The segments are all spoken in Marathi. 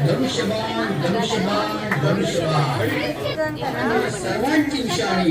धनुष्यबाण धनुष्यबाण धनुष्यबाण सर्वांची निशाणी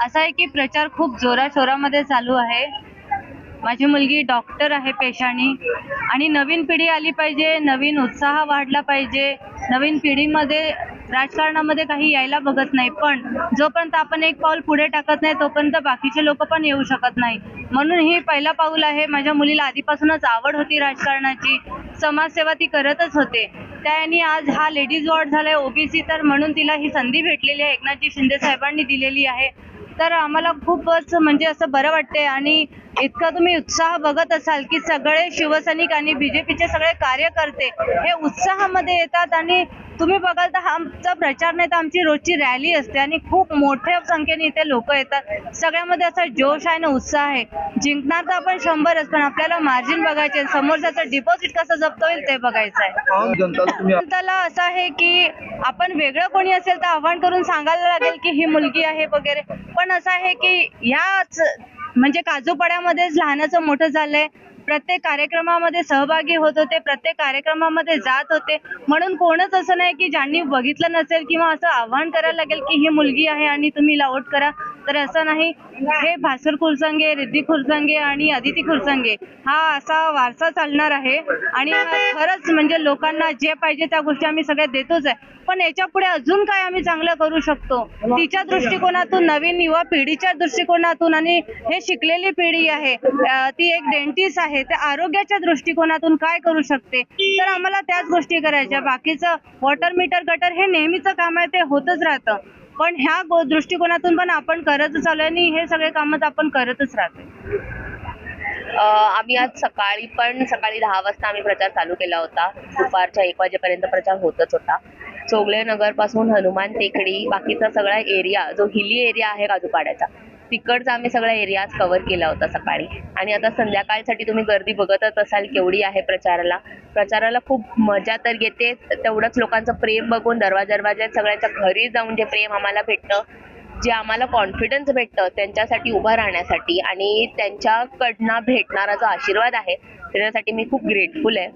असं आहे की प्रचार खूप जोराशोरामध्ये चालू आहे. माझी मुलगी डॉक्टर आहे पेशानी आणि नवीन पिढी आली पाहिजे नवीन उत्साह वाढला पाहिजे. नवीन पिढीमध्ये राजकारणामध्ये काही यायला बघत नाही पण जोपर्यंत आपण एक पाऊल पुढे टाकत नाही तोपर्यंत बाकीचे लोक पण येऊ शकत नाही. म्हणून ही पहिला पाऊल आहे. माझ्या मुलीला आधीपासूनच आवड होती राजकारणाची. समाजसेवा ती करतच होते. त्याने आज हा लेडीज वॉर्ड झालाय. ओबीसी तर म्हणून तिला ही संधी भेटलेली आहे. एकनाथजी शिंदे साहेबांनी दिलेली आहे. तर आम्हाला खूपच म्हणजे असं बरं वाटते आणि इतका तुम्ही उत्साह बघत असाल की सगळे शिवसैनिक आणि बीजेपीचे सगळे कार्यकर्ते हे उत्साहामध्ये येतात आणि तुम्ही बघाल तर आमचा प्रचार नाही तर आमची रोजची रॅली असते आणि खूप मोठ्या संख्येने इथे लोक येतात. सगळ्यामध्ये असा जोश आहे ना उत्साह आहे. जिंकणार तर आपण शंभरच पण आपल्याला मार्जिन बघायचे समोरच्याचं डिपॉझिट कसं जप्त होईल ते बघायचं आहे. जनताला असं आहे की आपण वेगळं कोणी असेल तर आव्हान करून सांगायला लागेल की ही मुलगी आहे वगैरे. पण असं आहे की ह्याच म्हणजे काजूपड्यामध्येच लहानाचं मोठं झालंय. प्रत्येक कार्यक्रमामध्ये सहभागी होत होते प्रत्येक कार्यक्रमामध्ये जात होते. म्हणून कोणच असं नाही की ज्यांनी बघितलं नसेल किंवा असं आव्हान करायला लागेल की ही मुलगी आहे आणि तुम्ही हिला वोट करा. तर असं नाही. हे भास्कर खुरसंगे रिद्धी खुरसंगे आणि अदिती खुरसंगे हा असा वारसा चालणार आहे. आणि खरंच म्हणजे लोकांना जे पाहिजे त्या गोष्टी आम्ही सगळ्या देतोच आहे. पण याच्यापुढे अजून काय आम्ही चांगलं करू शकतो? तिच्या दृष्टिकोनातून नवीन युवा पिढीच्या दृष्टिकोनातून आणि हे शिकलेली पिढी आहे ती एक डेंटिस्ट आहे त्या आरोग्याच्या दृष्टिकोनातून काय करू शकते? तर आम्हाला त्याच गोष्टी करायच्या. बाकीचं वॉटर मीटर गटर हे नेहमीचं काम आहे ते होतच राहतं. पण ह्या दृष्टिकोनातून पण आपण करतच आलोय आणि हे सगळे कामच आपण करतच राहतो आम्ही आज सकाळी पण सकाळी दहा वाजता आम्ही प्रचार चालू केला होता. दुपारच्या एक वाजेपर्यंत प्रचार होतच होता. चोगले नगरपासून हनुमान टेकडी बाकीचा सगळा एरिया जो हिली एरिया आहे काजूपाड्याचा तिकडचा आम्ही सगळा एरियाज कव्हर केला होता सकाळी. आणि आता संध्याकाळसाठी तुम्ही गर्दी बघतच असाल केवढी आहे प्रचाराला. प्रचाराला खूप मजा तर येते तेवढंच लोकांचं प्रेम बघून दरवाजा दरवाज्यात सगळ्यांच्या घरी जाऊन जे प्रेम आम्हाला भेटतं. जे आम्हाला कॉन्फिडन्स भेटतं त्यांच्यासाठी उभं राहण्यासाठी आणि त्यांच्याकडनं भेटणारा जो आशीर्वाद आहे त्याच्यासाठी मी खूप ग्रेटफुल आहे.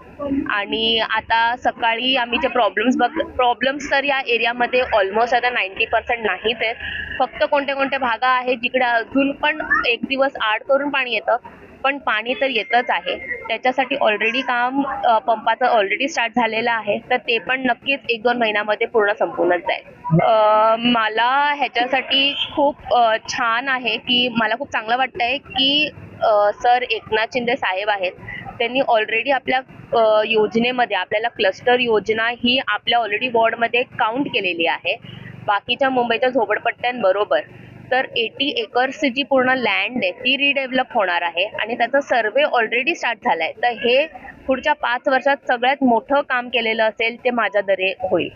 आणि आता सकाळी आम्ही जे प्रॉब्लेम्स बघ प्रॉब्लेम्स तर या एरियामध्ये ऑलमोस्ट आता नाईन्टी पर्सेंट नाहीच आहेत. फक्त कोणते कोणते भागा आहेत जिकडे अजून पण एक दिवस आड करून पाणी येतं पण पाणी तर येतच आहे. त्याच्यासाठी ऑलरेडी काम पंपाचं ऑलरेडी स्टार्ट झालेलं आहे. तर ते पण नक्कीच एक दोन महिन्यामध्ये पूर्ण संपूनच जाईल. मला ह्याच्यासाठी खूप छान आहे की मला खूप चांगलं वाटतंय की सर एकनाथ शिंदे साहेब आहेत. त्यांनी ऑलरेडी आपल्या योजनेमध्ये आपल्याला क्लस्टर योजना ही आपल्या ऑलरेडी वॉर्डमध्ये काउंट केलेली आहे. बाकीच्या मुंबईच्या झोपडपट्ट्यांबरोबर. तर एटी एकर्सची जी पूर्ण लँड आहे ती रिडेव्हलप होणार आहे आणि त्याचा सर्वे ऑलरेडी स्टार्ट झालाय. तर हे पुढच्या पाच वर्षात सगळ्यात मोठं काम केलेलं असेल ते माझ्या दरे होईल.